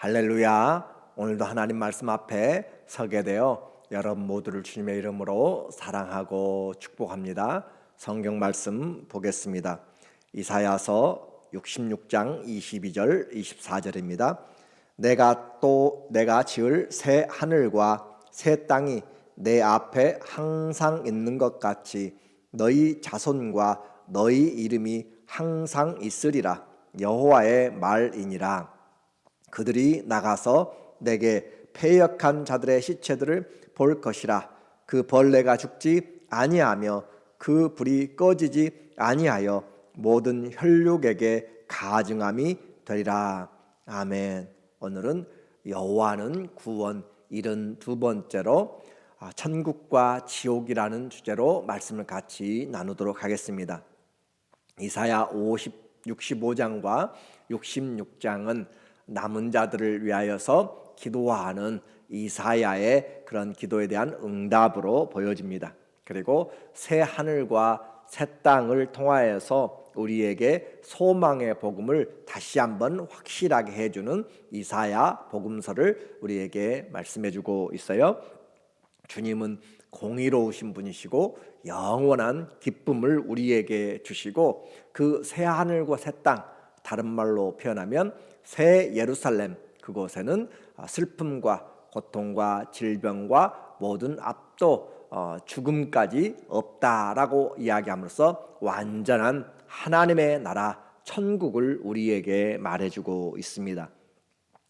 할렐루야. 오늘도 하나님 말씀 앞에 서게 되어 여러분 모두를 주님의 이름으로 사랑하고 축복합니다. 성경 말씀 보겠습니다. 이사야서 66장 22절 24절입니다. 내가 또 내가 지을 새 하늘과 새 땅이 내 앞에 항상 있는 것 같이 너희 자손과 너희 이름이 항상 있으리라 여호와의 말이니라 그들이 나가서 내게 패역한 자들의 시체들을 볼 것이라. 그 벌레가 죽지 아니하며 그 불이 꺼지지 아니하여 모든 혈육에게 가증함이 되리라. 아멘. 오늘은 여호와는 구원 이른 두 번째로 아, 천국과 지옥이라는 주제로 말씀을 같이 나누도록 하겠습니다. 이사야 50, 65장과 66장은 남은 자들을 위하여서 기도하는 이사야의 그런 기도에 대한 응답으로 보여집니다. 그리고 새 하늘과 새 땅을 통하여서 우리에게 소망의 복음을 다시 한번 확실하게 해주는 이사야 복음서를 우리에게 말씀해주고 있어요. 주님은 공의로우신 분이시고 영원한 기쁨을 우리에게 주시고 그 새 하늘과 새 땅 다른 말로 표현하면 새 예루살렘 그곳에는 슬픔과 고통과 질병과 모든 압도 어, 죽음까지 없다라고 이야기함으로써 완전한 하나님의 나라 천국을 우리에게 말해주고 있습니다.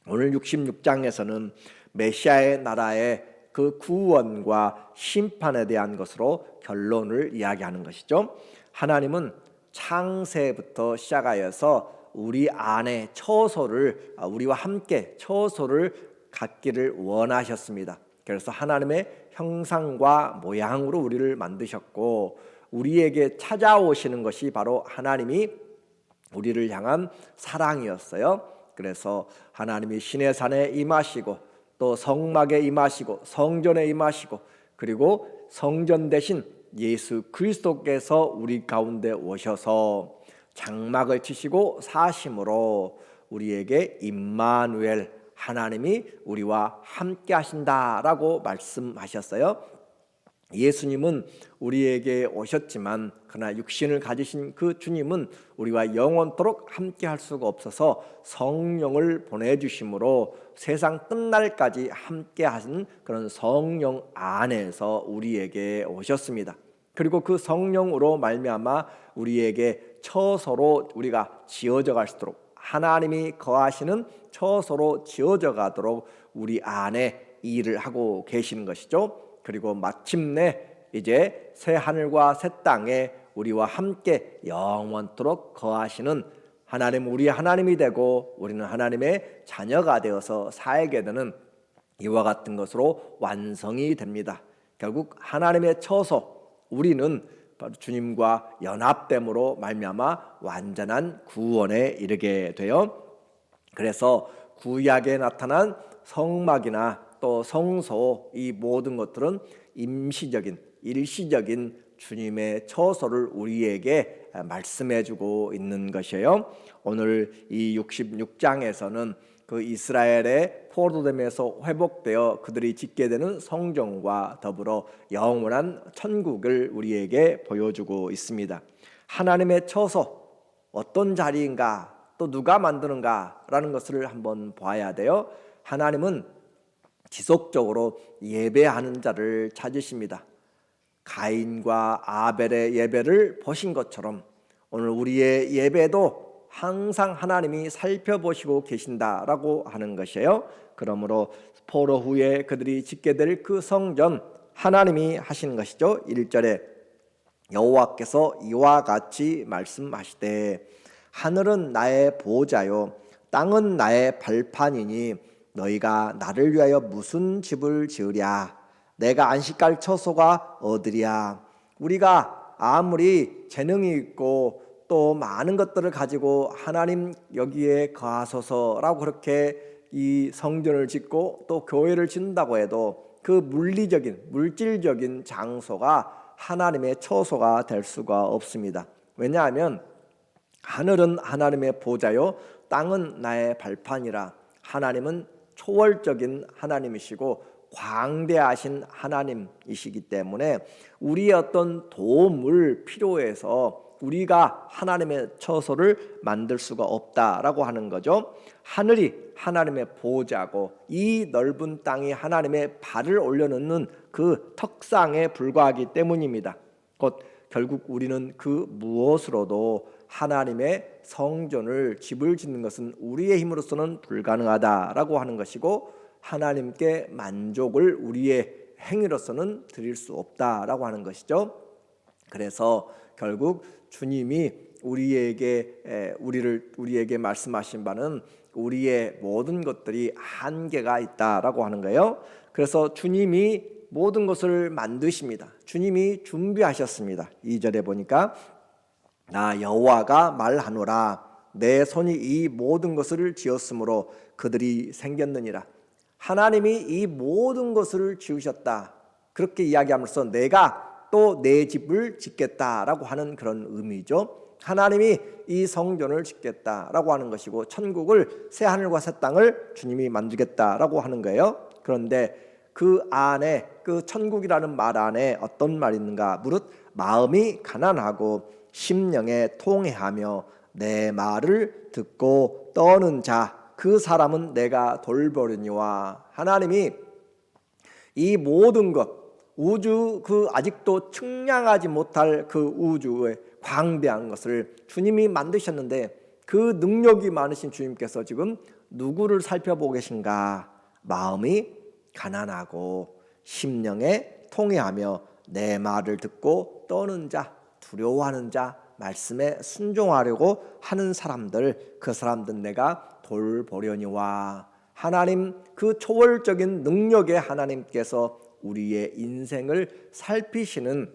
오늘 66장에서는 메시아의 나라의 그 구원과 심판에 대한 것으로 결론을 이야기하는 것이죠. 하나님은 창세부터 시작하여서 우리 안에 처소를 우리와 함께 처소를 갖기를 원하셨습니다. 그래서 하나님의 형상과 모양으로 우리를 만드셨고 우리에게 찾아오시는 것이 바로 하나님이 우리를 향한 사랑이었어요. 그래서 하나님이 신의 산에 임하시고 또 성막에 임하시고 성전에 임하시고 그리고 성전 대신 예수 그리스도께서 우리 가운데 오셔서 장막을 치시고 사심으로 우리에게 임마누엘 하나님이 우리와 함께 하신다라고 말씀하셨어요. 예수님은 우리에게 오셨지만 그러나 육신을 가지신 그 주님은 우리와 영원토록 함께 할 수가 없어서 성령을 보내 주심으로 세상 끝날까지 함께 하신 그런 성령 안에서 우리에게 오셨습니다. 그리고 그 성령으로 말미암아 우리에게 처소로 우리가 지어져 갈수 있도록 하나님이 거하시는 처소로 지어져 가도록 우리 안에 일을 하고 계시는 것이죠. 그리고 마침내 이제 새 하늘과 새 땅에 우리와 함께 영원토록 거하시는 하나님 우리 하나님이 되고 우리는 하나님의 자녀가 되어서 살게 되는 이와 같은 것으로 완성이 됩니다. 결국 하나님의 처소 우리는 바로 주님과 연합됨으로 말미암아 완전한 구원에 이르게 되어 그래서 구약에 나타난 성막이나 또 성소 이 모든 것들은 임시적인 일시적인 주님의 처소를 우리에게 말씀해 주고 있는 것이에요. 오늘 이 66장에서는 그 이스라엘의 포로됨에서 회복되어 그들이 짓게 되는 성전과 더불어 영원한 천국을 우리에게 보여주고 있습니다. 하나님의 처소 어떤 자리인가 또 누가 만드는가라는 것을 한번 봐야 돼요. 하나님은 지속적으로 예배하는 자를 찾으십니다. 가인과 아벨의 예배를 보신 것처럼 오늘 우리의 예배도 항상 하나님이 살펴보시고 계신다라고 하는 것이에요. 그러므로 포로 후에 그들이 짓게 될 그 성전 하나님이 하신 것이죠. 1절에 여호와께서 이와 같이 말씀하시되 하늘은 나의 보좌요 땅은 나의 발판이니 너희가 나를 위하여 무슨 집을 지으랴 내가 안식할 처소가 어디랴 우리가 아무리 재능이 있고 또 많은 것들을 가지고 하나님 여기에 거하소서라고 그렇게 이 성전을 짓고 또 교회를 짓는다고 해도 그 물리적인 물질적인 장소가 하나님의 처소가 될 수가 없습니다. 왜냐하면 하늘은 하나님의 보좌요 땅은 나의 발판이라 하나님은 초월적인 하나님이시고 광대하신 하나님이시기 때문에 우리의 어떤 도움을 필요해서 우리가 하나님의 처소를 만들 수가 없다라고 하는 거죠. 하늘이 하나님의 보좌고 이 넓은 땅이 하나님의 발을 올려놓는 그 턱상에 불과하기 때문입니다. 곧 결국 우리는 그 무엇으로도 하나님의 성전을 집을 짓는 것은 우리의 힘으로서는 불가능하다라고 하는 것이고 하나님께 만족을 우리의 행위로서는 드릴 수 없다라고 하는 것이죠. 그래서 결국 주님이 우리에게 에, 우리를 우리에게 말씀하신 바는 우리의 모든 것들이 한계가 있다라고 하는 거예요. 그래서 주님이 모든 것을 만드십니다. 주님이 준비하셨습니다. 2절에 보니까 나 여호와가 말하노라 내 손이 이 모든 것을 지었으므로 그들이 생겼느니라. 하나님이 이 모든 것을 지으셨다. 그렇게 이야기하면서 내가 또 내 집을 짓겠다라고 하는 그런 의미죠. 하나님이 이 성전을 짓겠다라고 하는 것이고 천국을 새 하늘과 새 땅을 주님이 만들겠다라고 하는 거예요. 그런데 그 안에 그 천국이라는 말 안에 어떤 말이 있는가? 무릇 마음이 가난하고 심령에 통해하며 내 말을 듣고 떠는 자 그 사람은 내가 돌보려니와 하나님이 이 모든 것 우주 그 아직도 측량하지 못할 그 우주의 광대한 것을 주님이 만드셨는데 그 능력이 많으신 주님께서 지금 누구를 살펴보고 계신가? 마음이 가난하고 심령에 통해하며 내 말을 듣고 떠는 자, 두려워하는 자, 말씀에 순종하려고 하는 사람들, 그 사람들 내가 돌보려니와 하나님 그 초월적인 능력의 하나님께서 우리의 인생을 살피시는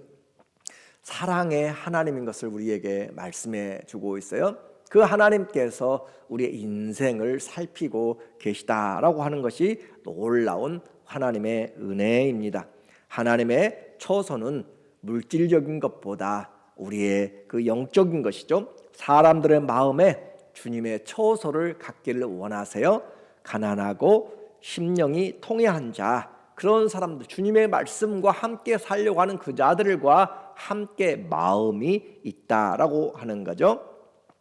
사랑의 하나님인 것을 우리에게 말씀해 주고 있어요. 그 하나님께서 우리의 인생을 살피고 계시다라고 하는 것이 놀라운 하나님의 은혜입니다. 하나님의 처소는 물질적인 것보다 우리의 그 영적인 것이죠. 사람들의 마음에 주님의 처소를 갖기를 원하세요. 가난하고 심령이 통해한 자 그런 사람들 주님의 말씀과 함께 살려고 하는 그 자들과 함께 마음이 있다라고 하는 거죠.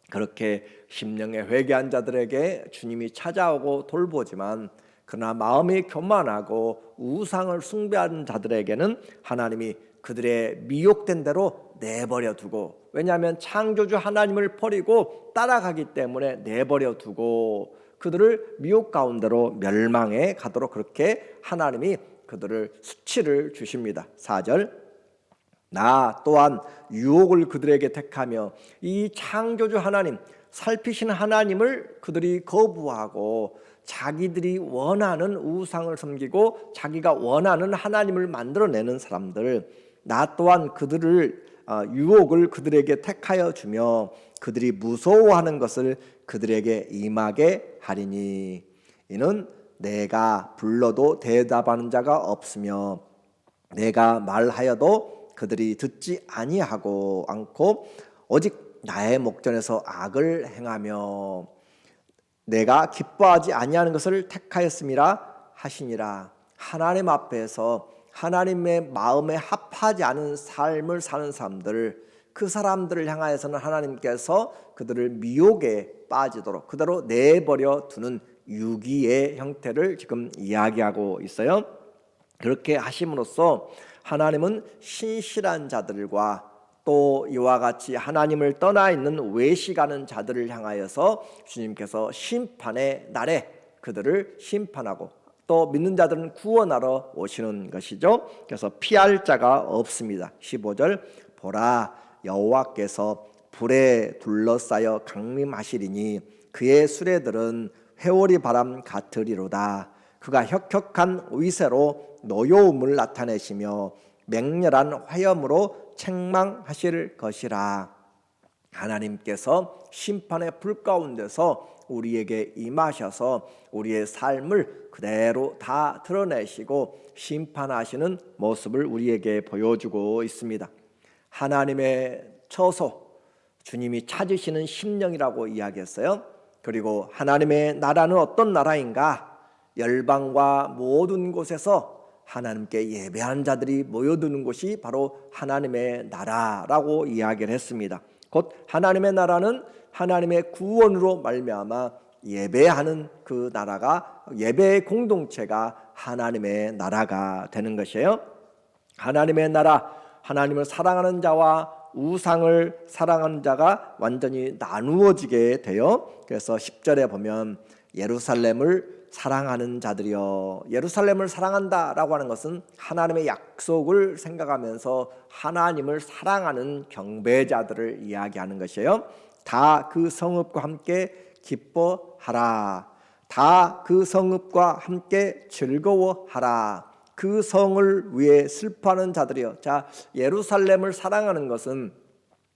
그렇게 심령에 회개한 자들에게 주님이 찾아오고 돌보지만 그러나 마음이 교만하고 우상을 숭배하는 자들에게는 하나님이 그들의 미혹된 대로 내버려 두고 왜냐하면 창조주 하나님을 버리고 따라가기 때문에 내버려 두고 그들을 미혹 가운데로 멸망해 가도록 그렇게 하나님이 그들을 수치를 주십니다. 4절 나 또한 유혹을 그들에게 택하며 이 창조주 하나님 살피신 하나님을 그들이 거부하고 자기들이 원하는 우상을 섬기고 자기가 원하는 하나님을 만들어내는 사람들 나 또한 그들을 어, 유혹을 그들에게 택하여 주며 그들이 무서워하는 것을 그들에게 임하게 하리니 이는 내가 불러도 대답하는 자가 없으며 내가 말하여도 그들이 듣지 아니하고 않고 오직 나의 목전에서 악을 행하며 내가 기뻐하지 아니하는 것을 택하였음이라 하시니라. 하나님 앞에서 하나님의 마음에 합하지 않은 삶을 사는 사람들 그 사람들을 향하여서는 하나님께서 그들을 미혹에 빠지도록 그대로 내버려 두는 유기의 형태를 지금 이야기하고 있어요. 그렇게 하심으로써 하나님은 신실한 자들과 또 이와 같이 하나님을 떠나 있는 외식하는 자들을 향하여서 주님께서 심판의 날에 그들을 심판하고 또 믿는 자들은 구원하러 오시는 것이죠. 그래서 피할 자가 없습니다. 15절 보라 여호와께서 불에 둘러싸여 강림하시리니 그의 수레들은 회오리 바람 같으리로다. 그가 혁혁한 위세로 노여움을 나타내시며 맹렬한 화염으로 책망하실 것이라. 하나님께서 심판의 불 가운데서 우리에게 임하셔서 우리의 삶을 그대로 다 드러내시고 심판하시는 모습을 우리에게 보여주고 있습니다. 하나님의 처소, 주님이 찾으시는 심령이라고 이야기했어요. 그리고 하나님의 나라는 어떤 나라인가? 열방과 모든 곳에서 하나님께 예배하는 자들이 모여드는 곳이 바로 하나님의 나라라고 이야기를 했습니다. 곧 하나님의 나라는 하나님의 구원으로 말미암아 예배하는 그 나라가 예배의 공동체가 하나님의 나라가 되는 것이에요. 하나님의 나라, 하나님을 사랑하는 자와 우상을 사랑하는 자가 완전히 나누어지게 돼요. 그래서 10절에 보면 예루살렘을 사랑하는 자들이여 예루살렘을 사랑한다라고 하는 것은 하나님의 약속을 생각하면서 하나님을 사랑하는 경배자들을 이야기하는 것이에요. 다 그 성읍과 함께 기뻐하라. 다 그 성읍과 함께 즐거워하라. 그 성을 위해 슬퍼하는 자들이여. 자, 예루살렘을 사랑하는 것은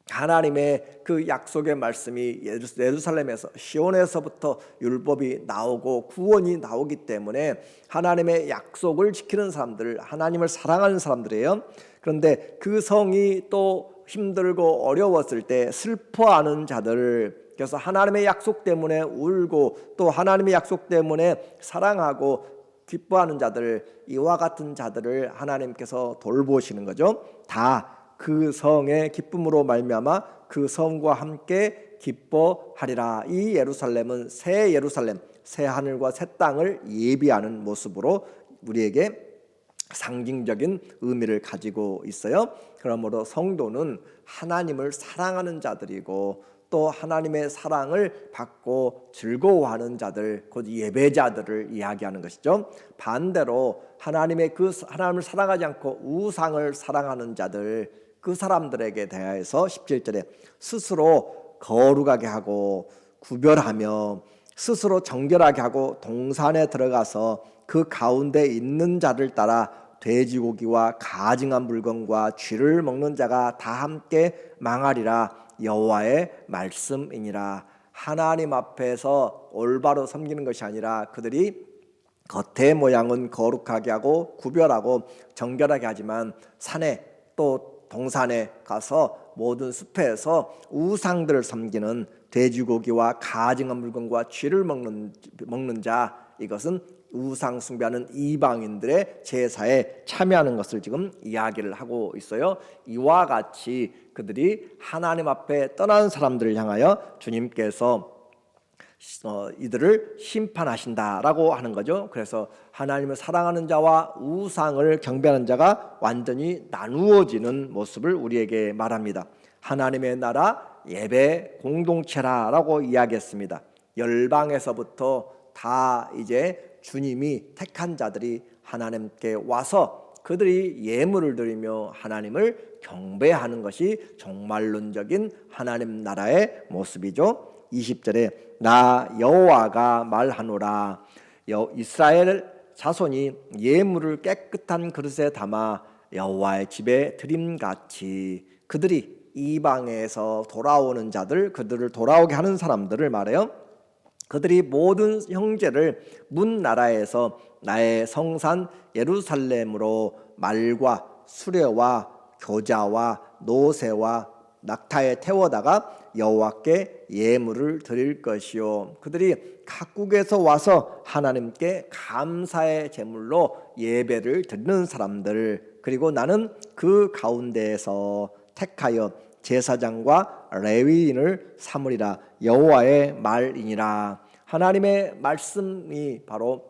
하나님의 그 약속의 말씀이 예루- 예루살렘에서 시온에서부터 율법이 나오고 구원이 나오기 때문에 하나님의 약속을 지키는 사람들, 하나님을 사랑하는 사람들이에요. 그런데 그 성이 또 힘들고 어려웠을 때 슬퍼하는 자들, 그래서 하나님의 약속 때문에 울고 또 하나님의 약속 때문에 사랑하고 기뻐하는 자들, 이와 같은 자들을 하나님께서 돌보시는 거죠. 다 그 성의 기쁨으로 말미암아 그 성과 함께 기뻐하리라. 이 예루살렘은 새 예루살렘, 새 하늘과 새 땅을 예비하는 모습으로 우리에게 상징적인 의미를 가지고 있어요. 그러므로 성도는 하나님을 사랑하는 자들이고 또 하나님의 사랑을 받고 즐거워하는 자들, 곧 예배자들을 이야기하는 것이죠. 반대로 하나님의 그 하나님을 사랑하지 않고 우상을 사랑하는 자들, 그 사람들에게 대하여서 17절에 스스로 거룩하게 하고 구별하며 스스로 정결하게 하고 동산에 들어가서 그 가운데 있는 자를 따라 돼지고기와 가증한 물건과 쥐를 먹는 자가 다 함께 망하리라 여호와의 말씀이니라. 하나님 앞에서 올바로 섬기는 것이 아니라 그들이 겉의 모양은 거룩하게 하고 구별하고 정결하게 하지만 산에 또 동산에 가서 모든 숲에서 우상들을 섬기는 돼지고기와 가증한 물건과 쥐를 먹는 먹는 자 이것은 우상 숭배하는 이방인들의 제사에 참여하는 것을 지금 이야기를 하고 있어요. 이와 같이 그들이 하나님 앞에 떠난 사람들을 향하여 주님께서 어, 이들을 심판하신다라고 하는 거죠. 그래서 하나님을 사랑하는 자와 우상을 경배하는 자가 완전히 나누어지는 모습을 우리에게 말합니다. 하나님의 나라 예배 공동체라라고 이야기했습니다. 열방에서부터 다 이제 주님이 택한 자들이 하나님께 와서 그들이 예물을 드리며 하나님을 경배하는 것이 종말론적인 하나님 나라의 모습이죠. 20절에 나 여호와가 말하노라 여 이스라엘 자손이 예물을 깨끗한 그릇에 담아 여호와의 집에 드림같이 그들이 이방에서 돌아오는 자들 그들을 돌아오게 하는 사람들을 말해요. 그들이 모든 형제를 문 나라에서 나의 성산 예루살렘으로 말과 수레와 교자와 노새와 낙타에 태워다가 여호와께 예물을 드릴 것이요. 그들이 각국에서 와서 하나님께 감사의 제물로 예배를 드리는 사람들 그리고 나는 그 가운데에서 택하여 제사장과 레위인을 삼으리라. 여호와의 말이니라. 하나님의 말씀이 바로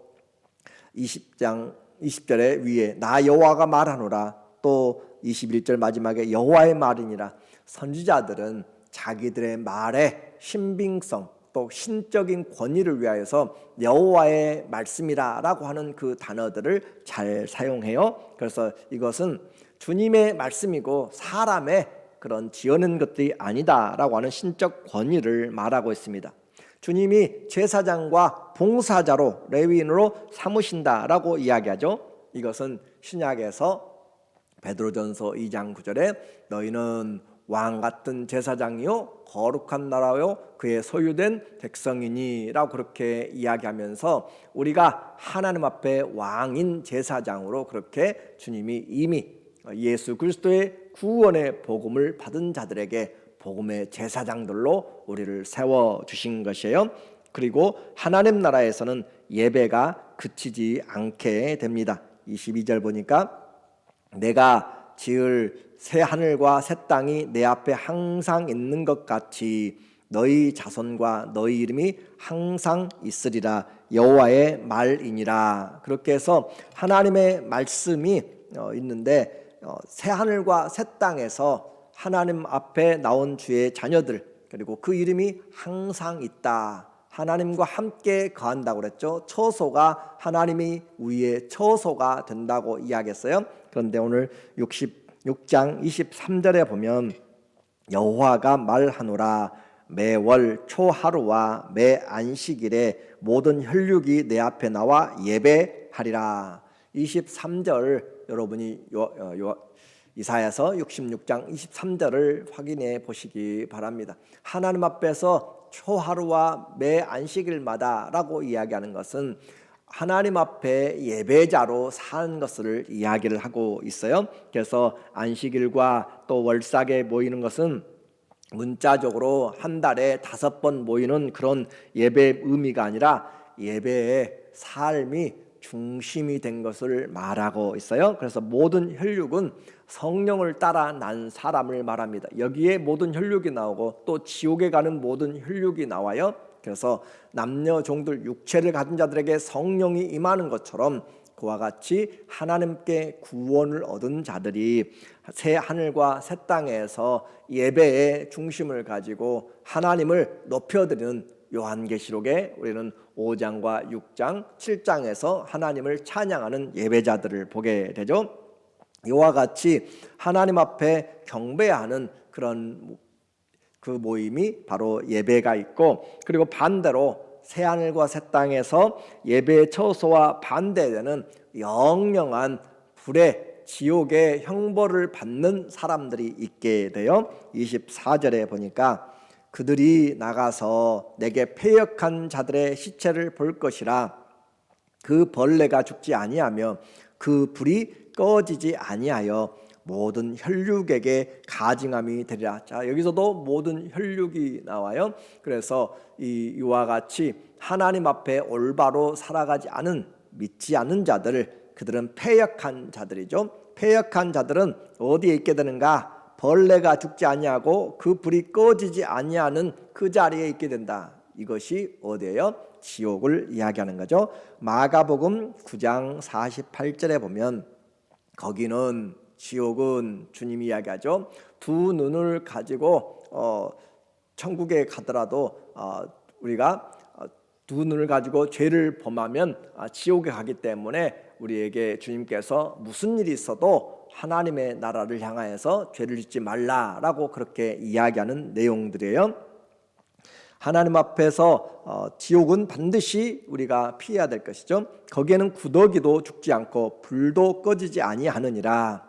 20장 20절에 위에 나 여호와가 말하노라. 또 21절 마지막에 여호와의 말이니라. 선지자들은 자기들의 말의 신빙성 또 신적인 권위를 위하여서 여호와의 말씀이라라고 하는 그 단어들을 잘 사용해요. 그래서 이것은 주님의 말씀이고 사람의 그런 지어낸 것들이 아니다라고 하는 신적 권위를 말하고 있습니다. 주님이 제사장과 봉사자로 레위인으로 삼으신다라고 이야기하죠. 이것은 신약에서 베드로전서 2장 9절에 너희는 왕 같은 제사장이요 거룩한 나라요 그의 소유된 백성이니라고 그렇게 이야기하면서 우리가 하나님 앞에 왕인 제사장으로 그렇게 주님이 이미 예수 그리스도의 구원의 복음을 받은 자들에게 복음의 제사장들로 우리를 세워 주신 것이에요. 그리고 하나님 나라에서는 예배가 그치지 않게 됩니다. 22절 보니까 내가 지을 새 하늘과 새 땅이 내 앞에 항상 있는 것 같이 너희 자손과 너희 이름이 항상 있으리라 여호와의 말이니라 그렇게 해서 하나님의 말씀이 어, 있는데 어, 새 하늘과 새 땅에서 하나님 앞에 나온 주의 자녀들 그리고 그 이름이 항상 있다. 하나님과 함께 거한다고 그랬죠. 처소가 하나님이 위에 처소가 된다고 이야기했어요. 그런데 오늘 66장 23절에 보면 여호와가 말하노라 매월 초하루와 매 안식일에 모든 혈육이 내 앞에 나와 예배하리라. 23절 여러분이 요, 어, 요, 이사야서 66장 23절을 확인해 보시기 바랍니다. 하나님 앞에서 초하루와 매 안식일마다라고 이야기하는 것은 하나님 앞에 예배자로 사는 것을 이야기를 하고 있어요. 그래서 안식일과 또 월삭에 모이는 것은 문자적으로 한 달에 다섯 번 모이는 그런 예배 의미가 아니라 예배의 삶이 중심이 된 것을 말하고 있어요. 그래서 모든 혈육은 성령을 따라 난 사람을 말합니다. 여기에 모든 혈육이 나오고 또 지옥에 가는 모든 혈육이 나와요. 그래서 남녀 종들 육체를 가진 자들에게 성령이 임하는 것처럼 그와 같이 하나님께 구원을 얻은 자들이 새 하늘과 새 땅에서 예배의 중심을 가지고 하나님을 높여드리는 요한계시록에 우리는 5장과 6장, 7장에서 하나님을 찬양하는 예배자들을 보게 되죠. 이와 같이 하나님 앞에 경배하는 그런 그 모임이 바로 예배가 있고 그리고 반대로 새 하늘과 새 땅에서 예배의 처소와 반대되는 영영한 불의 지옥의 형벌을 받는 사람들이 있게 돼요. 24절에 보니까 그들이 나가서 내게 패역한 자들의 시체를 볼 것이라 그 벌레가 죽지 아니하며 그 불이 꺼지지 아니하여 모든 혈육에게 가증함이 되리라. 자 여기서도 모든 혈육이 나와요. 그래서 이 이와 같이 하나님 앞에 올바로 살아가지 않은 믿지 않는 자들 그들은 패역한 자들이죠. 패역한 자들은 어디에 있게 되는가? 벌레가 죽지 아니하고 그 불이 꺼지지 아니하는 그 자리에 있게 된다. 이것이 어디예요? 지옥을 이야기하는 거죠. 마가복음 9장 48절에 보면 거기는 지옥은 주님이 이야기하죠. 두 눈을 가지고 어, 천국에 가더라도 어, 우리가 어, 두 눈을 가지고 죄를 범하면 아, 지옥에 가기 때문에 우리에게 주님께서 무슨 일이 있어도 하나님의 나라를 향하여서 죄를 짓지 말라라고 그렇게 이야기하는 내용들이에요. 하나님 앞에서 어, 지옥은 반드시 우리가 피해야 될 것이죠. 거기에는 구더기도 죽지 않고 불도 꺼지지 아니하느니라.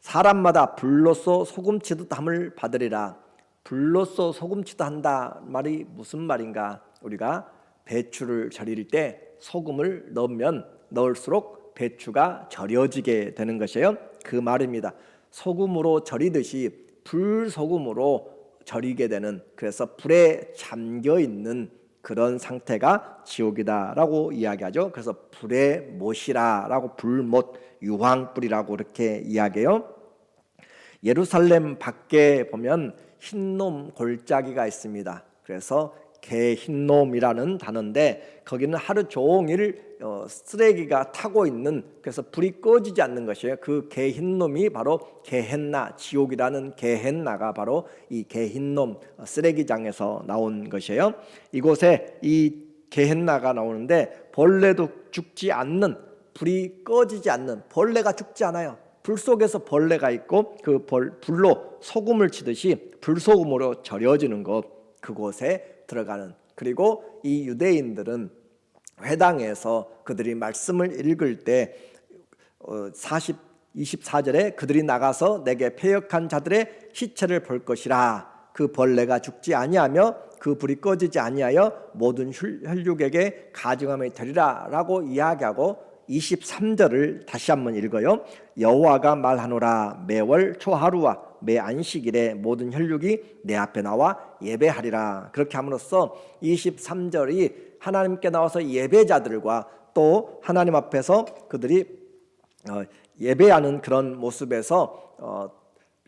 사람마다 불로써 소금치듯 함을 받으리라. 불로써 소금치듯 한다 말이 무슨 말인가? 우리가 배추를 절일 때 소금을 넣으면 넣을수록 배추가 절여지게 되는 것이에요. 그 말입니다. 소금으로 절이듯이 불소금으로 절이게 되는 그래서 불에 잠겨 있는 그런 상태가 지옥이다라고 이야기하죠. 그래서 불의 못이라라고 불못 유황불이라고 이렇게 이야기해요. 예루살렘 밖에 보면 흰놈 골짜기가 있습니다. 그래서 개흰놈이라는 단어인데 거기는 하루 종일 어, 쓰레기가 타고 있는 그래서 불이 꺼지지 않는 것이에요. 그 개흰놈이 바로 게헨나 지옥이라는 게헨나가 바로 이 개흰놈 어, 쓰레기장에서 나온 것이에요. 이곳에 이 게헨나가 나오는데 벌레도 죽지 않는 불이 꺼지지 않는 벌레가 죽지 않아요. 불 속에서 벌레가 있고 그 벌, 불로 소금을 치듯이 불소금으로 절여지는 것 그곳에 들어가는 그리고 이 유대인들은 회당에서 그들이 말씀을 읽을 때 40, 24절에 그들이 나가서 내게 패역한 자들의 시체를 볼 것이라 그 벌레가 죽지 아니하며 그 불이 꺼지지 아니하여 모든 혈육에게 가증함이 되리라라고 이야기하고 23절을 다시 한번 읽어요. 여호와가 말하노라 매월 초하루와 매 안식일에 모든 혈육이 내 앞에 나와 예배하리라. 그렇게 함으로써 23절이 하나님께 나와서 예배자들과 또 하나님 앞에서 그들이 어, 예배하는 그런 모습에서 어,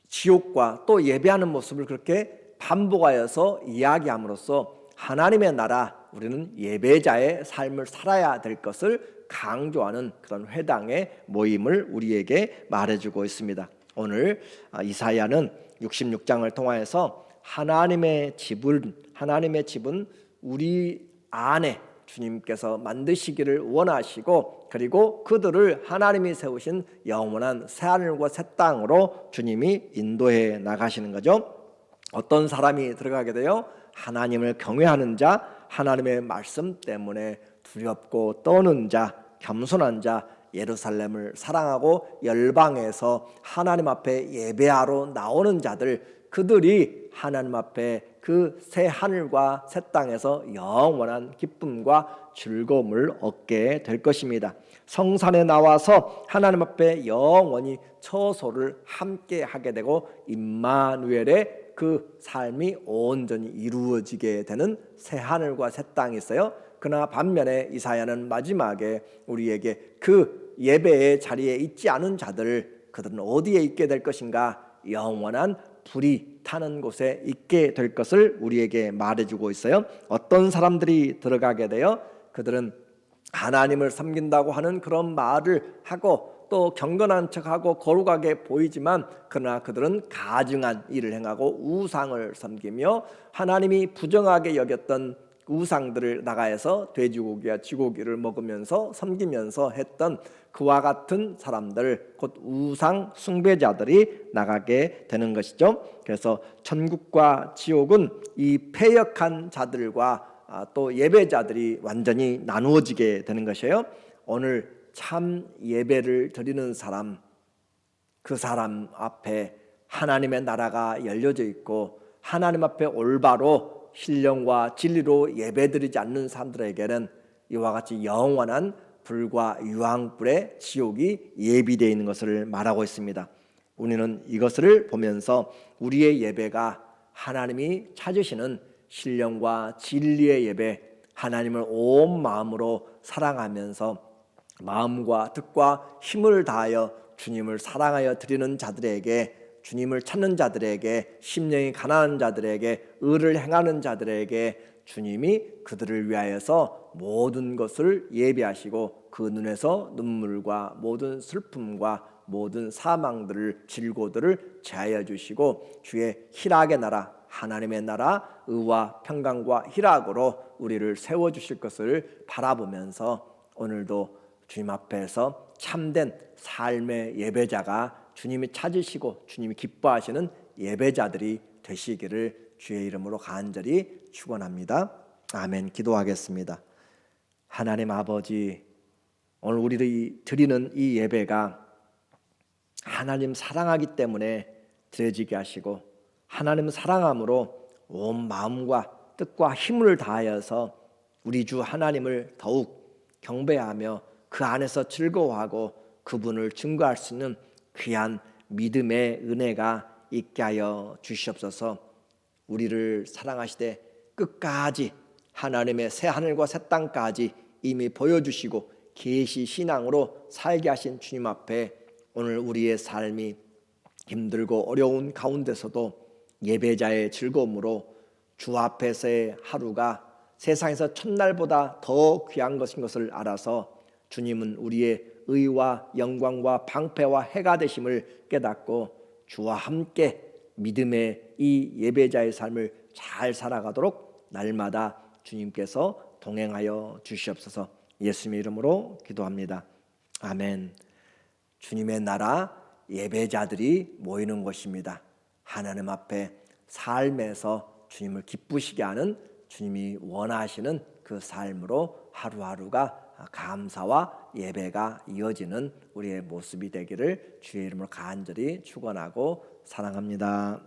지옥과 또 예배하는 모습을 그렇게 반복하여서 이야기함으로써 하나님의 나라 우리는 예배자의 삶을 살아야 될 것을 강조하는 그런 회당의 모임을 우리에게 말해주고 있습니다. 오늘 아, 이사야는 66장을 통하여서 하나님의 집은 하나님의 집은 우리 안에 주님께서 만드시기를 원하시고 그리고 그들을 하나님이 세우신 영원한 새 하늘과 새 땅으로 주님이 인도해 나가시는 거죠. 어떤 사람이 들어가게 돼요? 하나님을 경외하는 자, 하나님의 말씀 때문에 두렵고 떠는 자, 겸손한 자, 예루살렘을 사랑하고 열방에서 하나님 앞에 예배하러 나오는 자들 그들이 하나님 앞에 그 새 하늘과 새 땅에서 영원한 기쁨과 즐거움을 얻게 될 것입니다. 성산에 나와서 하나님 앞에 영원히 처소를 함께 하게 되고 임마누엘의 그 삶이 온전히 이루어지게 되는 새 하늘과 새 땅이 있어요. 그러나 반면에 이사야는 마지막에 우리에게 그 예배의 자리에 있지 않은 자들 그들은 어디에 있게 될 것인가? 영원한 불이 타는 곳에 있게 될 것을 우리에게 말해주고 있어요. 어떤 사람들이 들어가게 돼요? 그들은 하나님을 섬긴다고 하는 그런 말을 하고 또 경건한 척하고 거룩하게 보이지만 그러나 그들은 가증한 일을 행하고 우상을 섬기며 하나님이 부정하게 여겼던 우상들을 나가해서 돼지고기와 쥐고기를 먹으면서 섬기면서 했던 그와 같은 사람들 곧 우상 숭배자들이 나가게 되는 것이죠. 그래서 천국과 지옥은 이 패역한 자들과 아, 또 예배자들이 완전히 나누어지게 되는 것이에요. 오늘 참 예배를 드리는 사람 그 사람 앞에 하나님의 나라가 열려져 있고 하나님 앞에 올바로 신령과 진리로 예배드리지 않는 사람들에게는 이와 같이 영원한 불과 유황불의 지옥이 예비되어 있는 것을 말하고 있습니다. 우리는 이것을 보면서 우리의 예배가 하나님이 찾으시는 신령과 진리의 예배, 하나님을 온 마음으로 사랑하면서 마음과 뜻과 힘을 다하여 주님을 사랑하여 드리는 자들에게 주님을 찾는 자들에게 심령이 가난한 자들에게 의를 행하는 자들에게 주님이 그들을 위하여서 모든 것을 예비하시고 그 눈에서 눈물과 모든 슬픔과 모든 사망들을 질고들을 제하여 주시고 주의 희락의 나라 하나님의 나라 의와 평강과 희락으로 우리를 세워 주실 것을 바라보면서 오늘도 주님 앞에서 참된 삶의 예배자가 주님이 찾으시고 주님이 기뻐하시는 예배자들이 되시기를 주의 이름으로 간절히 축원합니다. 아멘. 기도하겠습니다. 하나님 아버지 오늘 우리들이 드리는 이 예배가 하나님 사랑하기 때문에 드려지게 하시고 하나님 사랑함으로 온 마음과 뜻과 힘을 다하여서 우리 주 하나님을 더욱 경배하며 그 안에서 즐거워하고 그분을 증거할 수 있는 귀한 믿음의 은혜가 있게 하여 주시옵소서. 우리를 사랑하시되 끝까지 하나님의 새 하늘과 새 땅까지 이미 보여주시고 계시 신앙으로 살게 하신 주님 앞에 오늘 우리의 삶이 힘들고 어려운 가운데서도 예배자의 즐거움으로 주 앞에서의 하루가 세상에서 첫날보다 더 귀한 것인 것을 알아서 주님은 우리의 의와 영광과 방패와 해가 되심을 깨닫고 주와 함께 믿음의 이 예배자의 삶을 잘 살아가도록 날마다 주님께서 동행하여 주시옵소서 예수님의 이름으로 기도합니다. 아멘. 주님의 나라 예배자들이 모이는 곳입니다. 하나님 앞에 삶에서 주님을 기쁘시게 하는 주님이 원하시는 그 삶으로 하루하루가 감사와 예배가 이어지는 우리의 모습이 되기를 주의 이름으로 간절히 축원하고 사랑합니다.